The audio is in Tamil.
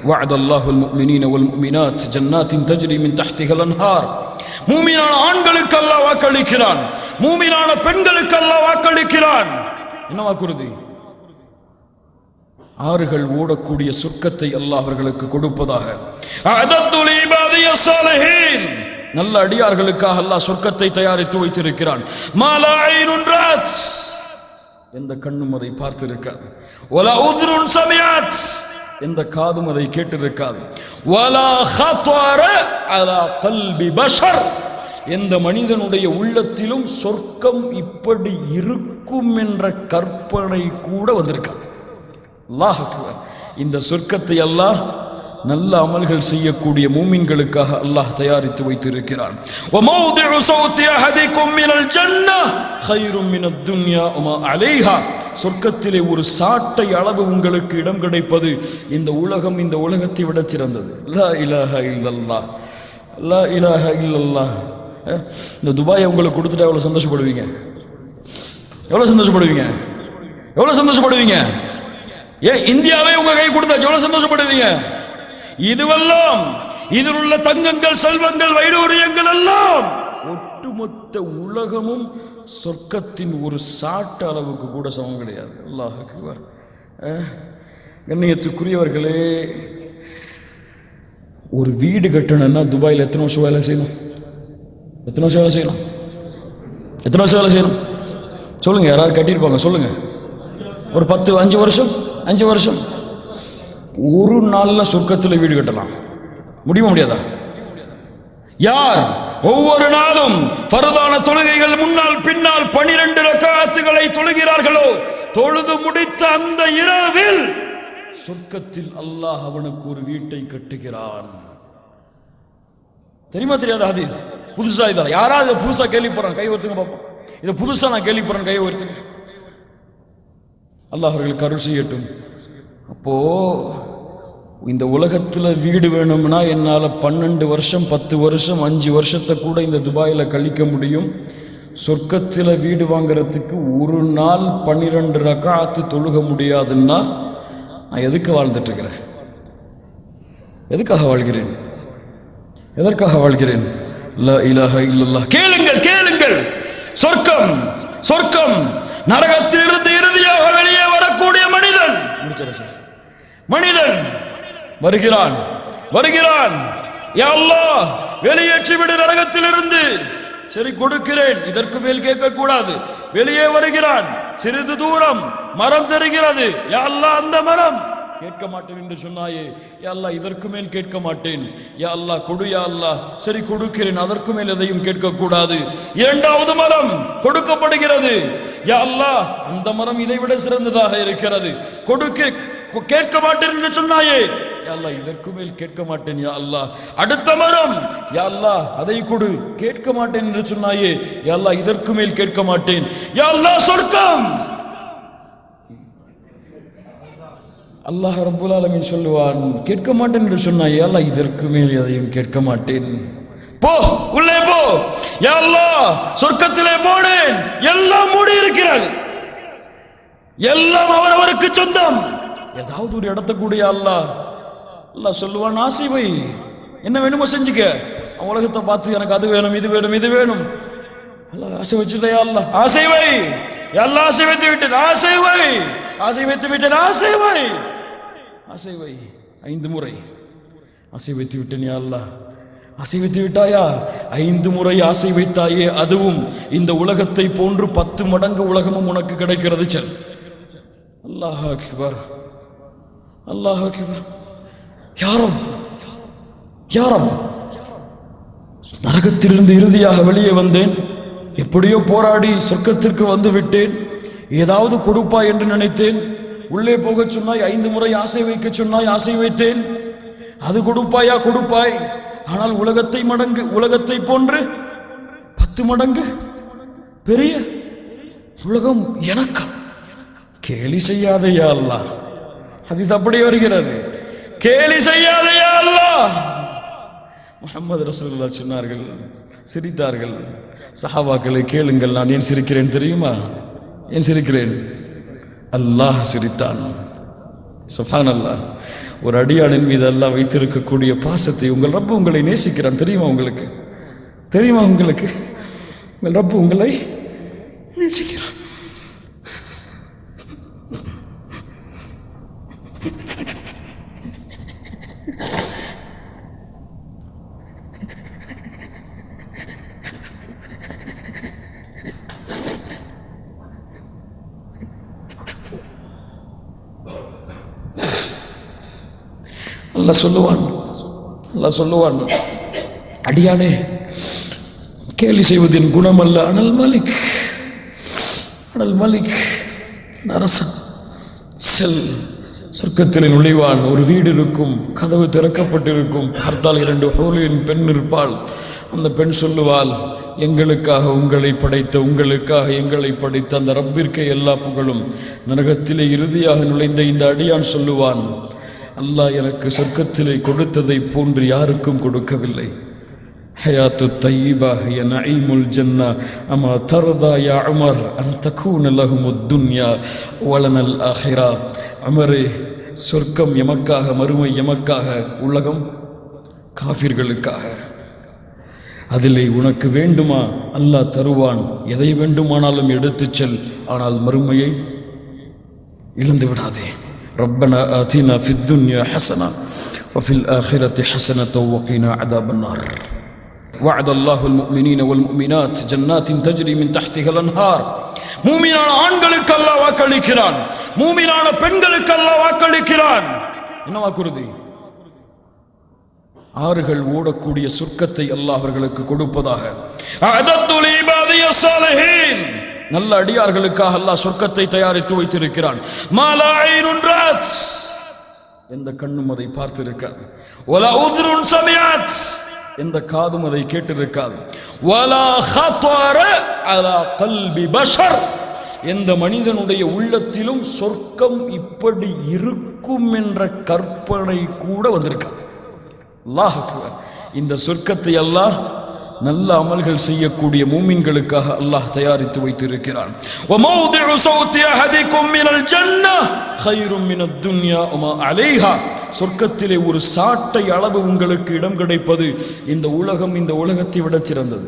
وعد الله المؤمنين والمؤمنات جنات تجري من تحتها الانهار மூமினான ஆண்களுக்கு அல்லாஹ் வாக்களிக்கிறான் மூமினான பெண்களுக்கு அல்லாஹ் வாக்களிக்கிறான் என்ன வாக்குறுதி ஆறுகள் ஓடக்கூடிய சொர்க்கத்தை அல்லாஹ் அவர்களுக்கு கொடுப்பதாக அஅதத்து லிஇபாதிய ஸாலிஹீன். நல்ல அடியார்களுக்காக அல்லாஹ் சொர்க்கத்தை தயாரித்து வைத்திருக்கிறான் மாலா ஐனுன் ராத் எந்த கண்ணும் அதை பார்த்திருக்காது ஒலா உதுருன் சமியாத் எந்த காதும் அதை கேட்டிருக்காது. எந்த மனிதனுடைய உள்ளத்திலும் சொர்க்கம் இப்படி இருக்கும் என்ற கற்பனை கூட வந்திருக்காது. அல்லாஹ் இந்த சொர்க்கத்தை அல்லாஹ் நல்ல அமல்கள் செய்யக்கூடிய மூமின்களுக்காக அல்லாஹ் தயாரித்து வைத்திருக்கிறான். ஒமௌது சௌத்தி அஹதிக்கும் மினல் ஜன்னா ஹைரும் மினத் உமா அலைஹா. சொர்க்கத்திலே ஒரு சாட்டை அளவு உங்களுக்கு இடம் கிடைப்பது. இந்த உலகம் இந்த உலகத்தை விட சிறந்தது. லா இலாஹ இல்லல்லா லா இலாஹ இல்லல்லா இந்த துபாயை உங்களுக்கு கொடுத்துட்டா எவ்வளவு சந்தோஷப்படுவீங்க? எவ்வளவு சந்தோஷப்படுவீங்க? எவ்வளவு சந்தோஷப்படுவீங்க? ஏன் இந்தியாவே உங்க கை கொடுத்தாச்சு. எவ்வளவு சந்தோஷப்படுவீங்க? இதுவெல்லாம் இதில் உள்ள தங்கங்கள் செல்வங்கள் வைடூரியங்கள் எல்லாம் ஒட்டுமொத்த உலகமும் சொர்க்கத்தின் ஒரு சாட்டு அளவுக்கு கூட சமம் கிடையாது. அல்லாஹ் அக்பர். கண்ணியத்துக்குரியவர்களே ஒரு வீடு கட்டணும்னா துபாயில் எத்தனை வருஷம் வேலை செய்யணும்? எத்தனை வருஷம் வேலை செய்யணும்? எத்தனை வருஷம் வேலை செய்யணும்? சொல்லுங்க யாராவது கட்டியிருப்பாங்க சொல்லுங்க. ஒரு பத்து அஞ்சு வருஷம்? அஞ்சு வருஷம். ஒரு நாள்ல சொர்க்கத்தில் வீடு கட்டலாம். முடியுமா முடியாதா? யார்? ஒவ்வொரு நாளும் பருதான தொழுகைகள் முன்னால் பின்னால் பனிரெண்டு ரக்காத்துகளை தொழுகிறார்களோ? தொழுது முடித்த அந்த இரவில் சொர்க்கத்தில் அல்லாஹ் அவனுக்கு ஒரு வீட்டை கட்டுகிறான். தெரியுமா தெரியாத ஹதீஸ்? புதுசா இதா யாராவது புதுசா கேள்விப்படுறான் கை ஒருத்துங்க பார்ப்போம் இதை புதுசா நான் கேள்விப்படுறேன். கை ஒருத்துங்க அல்லாஹ் அவர்களுக்கு அருள் செய்யட்டும். அப்போ இந்த உலகத்துல வீடு வேணும்னா என்னால பன்னெண்டு வருஷம் பத்து வருஷம் அஞ்சு வருஷத்தை கூட இந்த துபாயில கழிக்க முடியும். சொர்க்கத்தில் வீடு வாங்குறதுக்கு ஒரு நாள் பன்னிரெண்டு ரக்காத்து தொழுக முடியாதுன்னா நான் எதுக்கு வாழ்ந்துட்டு இருக்கிறேன் எதுக்காக வாழ்கிறேன்? எதற்காக வாழ்கிறேன்? லா இலாஹ கேளுங்கள் கேளுங்கள். சொர்க்கம் சொர்க்கம். நரகத்தில் இறுதியாக வெளியே வரக்கூடிய மனிதன் முடிச்சிடுறேன் சார். மனிதன் வருகிறான். வருகிறான். வெளியேற்றி விடு நரகத்திலிருந்து. சரி கொடுக்கிறேன் இதற்கு மேல் கேட்க கூடாது வெளியே வருகிறான் சிறிது தூரம் மரம் தெரிகிறது. யா அந்த மரம். கேட்க மாட்டேன் என்று சொன்னாயே யா இதற்கு மேல் கேட்க மாட்டேன். யா கொடு யா சரி கொடுக்கிறேன் அதற்கு மேல் எதையும் கேட்க கூடாது இரண்டாவது மரம் கொடுக்கப்படுகிறது. யா அந்த மரம் இதை விட சிறந்ததாக இருக்கிறது. கொடுக்க கேட்க மாட்டேன் என்று சொன்னாயே. யாழ்லா இதற்கு மேல் கேட்க மாட்டேன் யா அல்லா அடுத்த மரம். யாழ்லா அதை கொடு. கேட்க மாட்டேன் என்று சொன்னாயே. யாழ்லா இதற்கு மேல் கேட்க மாட்டேன் யாழ்லா சொர்க்கம். அல்லாஹ் ரபுல் ஆலமின் சொல்லுவான் கேட்க மாட்டேன் என்று சொன்னாய். யாழ்லா இதற்கு மேல் எதையும் கேட்க மாட்டேன் போ உள்ளே போ. யாழ்லா சொர்க்கத்திலே போனேன். எல்லாம் மூடி இருக்கிறது எல்லாம் அவரவருக்கு சொந்தம். ஏதாவது ஒரு இடத்த கூடிய அல்ல அல்லாஹ் சொல்லுவான் ஆசை வை என்ன வேணுமோ செஞ்சுக்க. உலகத்தை பார்த்து எனக்கு அது வேணும் இது வேணும் இது வேணும். அல்லாஹ் ஆசை வச்சுட்டே அல்லாஹ். ஆசை வை எல்லாம் ஆசை வைத்து விட்டேன் ஆசை வை ஆசை வைத்து விட்டேன் ஆசை வை ஆசை வை ஐந்து முறை. ஆசை வைத்து விட்டேன் யா ஆசை வைத்து விட்டாயா? ஐந்து முறை ஆசை வைத்தாயே அதுவும் இந்த உலகத்தை போன்று பத்து மடங்கு உலகமும் உனக்கு கிடைக்கிறது செல். அல்லாஹ் அக்பர். அல்லாஹ் யாரும் யாரும் நரகத்திலிருந்து இறுதியாக வெளியே வந்தேன். எப்படியோ போராடி சொர்க்கத்திற்கு வந்து விட்டேன். ஏதாவது கொடுப்பா என்று நினைத்தேன். உள்ளே போகச் சொன்னாய் ஐந்து முறை ஆசை வைக்க சொன்னாய் ஆசை வைத்தேன். அது கொடுப்பாயா கொடுப்பாய். ஆனால் உலகத்தை மடங்கு உலகத்தை போன்று பத்து மடங்கு பெரிய உலகம் எனக்கா? கேலி செய்யாதையா அல்லாம் அது அப்படி வருகிறது. கேலி செய்யாதையா அல்லா முகமது ரசூல்லா சொன்னார்கள் சிரித்தார்கள். சஹாபாக்களை கேளுங்கள் நான் ஏன் சிரிக்கிறேன் தெரியுமா? ஏன் சிரிக்கிறேன்? அல்லாஹ் சிரித்தான். சுப்ஹான் அல்லாஹ் ஒரு அடியானின் மீது அல்லாஹ் வைத்திருக்கக்கூடிய பாசத்தை உங்கள் ரப்பு உங்களை நேசிக்கிறான் தெரியுமா உங்களுக்கு? தெரியுமா உங்களுக்கு? உங்கள் ரப்பு உங்களை நேசிக்கிறான். நல்லா சொல்லுவான். நல்லா சொல்லுவான். அடியானே கேலி செய்வதின் குணம் அல்ல அனல் மலிக் அனல் மலிக் அரசன் செல் சொர்க்கத்தில் நுழைவான். ஒரு வீடு இருக்கும் கதவு திறக்கப்பட்டிருக்கும். பார்த்தால் இரண்டு ஹோலியின் பெண் இருப்பாள். அந்த பெண் சொல்லுவாள் எங்களுக்காக உங்களை படைத்த உங்களுக்காக எங்களை படைத்த அந்த ரப்பிற்கே எல்லா புகழும். நரகத்திலே இறுதியாக நுழைந்த இந்த அடியான் சொல்லுவான் அல்லாஹ் எனக்கு சொர்க்கத்திலே கொடுத்ததை போன்று யாருக்கும் கொடுக்கவில்லை. ஹயாத்து தையீபா என் நஈமுல் ஜன்னா அமா தரதாயா யா உமர் அன் தகூன துன்யா வலனல் ஆஹிரா. அமரே சொர்க்கம் எமக்காக மறுமை எமக்காக உலகம் காஃபிர்களுக்காக. அதிலே உனக்கு வேண்டுமா? அல்லாஹ் தருவான். எதை வேண்டுமானாலும் எடுத்துச் செல். ஆனால் மறுமையை இழந்து விடாதே ربنا آتنا في الدنيا حسنة وفي الآخرة حسنة وقنا عذاب النار وعد الله المؤمنين والمؤمنات جنات تجري من تحتها الأنهار மூமினான ஆண்களுக்கு அல்லாஹ் வாக்களிக்கிறான் மூமினான பெண்களுக்கு அல்லாஹ் வாக்களிக்கிறான் என்ன வாக்குறுதி ஆறுகள் ஓடக்கூடிய சொர்க்கத்தை அல்லாஹ் அவர்களுக்கு கொடுப்பதாக அஅதத்து லிஇபாதிய ஸாலிஹீன். நல்ல அடியார்களுக்காக அல்லாஹ் சொர்க்கத்தை தயாரித்து வைத்திருக்கிறான். எந்த கண்ணும் அதை பார்த்திருக்காது. ஒலா உத்ருன் சமியாத். எந்த காதும் அதை கேட்டிருக்காது. ஒலா ஹத்வார அலா கல்வி பஷர். எந்த மனிதனுடைய உள்ளத்திலும் சொர்க்கம் இப்படி இருக்கும் என்ற கற்பனை கூட வந்திருக்காது. அல்லாஹ் இந்த சொர்க்கத்தை எல்லாம் நல்ல அமல்கள் செய்யக்கூடிய மூமின்களுக்காக அல்லாஹ் தயாரித்து வைத்திருக்கிறான். சொர்க்கத்திலே ஒரு சாட்டை அளவு உங்களுக்கு இடம் கிடைப்பது இந்த உலகம் இந்த உலகத்தை விட சிறந்தது.